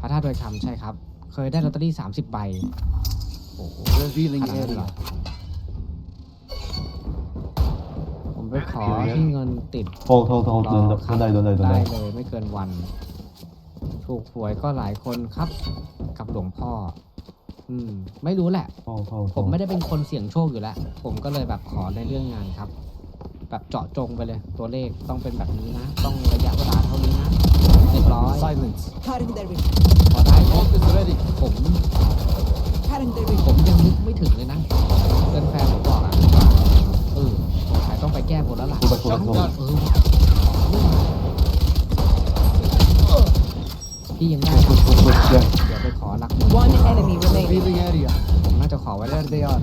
พระธาตุดอยคำใช่ครับ เคยได้ลอตเตอรี่ 30 ใบ โอ้โห Revealing ขนาดนั้นเหรอ area. ผมไปขอที่เงินติด โทษโทษโทษโดนรอโดนได้โดนได้โดนได้ได้เลยไม่เกินวัน ถูกหวยก็หลายคนครับ กับหลวงพ่อ อืม ไม่รู้แหละ โทษโทษโทผมษไม่ได้เป็นคนเสี่ยงโชคอยู่แล้ว ผมก็เลยแบบขอในเรื่องงานครับ แบบเจาะจงไปเลย ตัวเลขต้องเป็นแบบนี้นะ ต้องระยะเวลาเท่านี้นะเรียบร้อย Silence. Cutting their vision. พอได้ปุ๊บ Vault is ready. ผม Cutting their vision. ผมยังนึกไม่ถึงเลยนะเพื่อนแฟนผมบอกอะว่าเออสงสัยต้องไปแก้บนแล้วล่ะพูดไปพูดไปพูดไปเออพี่ยังได้พูดพูดพูดเดี๋ยวเดี๋ยวไปขอหลักหมื่น One enemy remaining. Revealing area. ผมน่าจะขอไว้แล้ว There they are.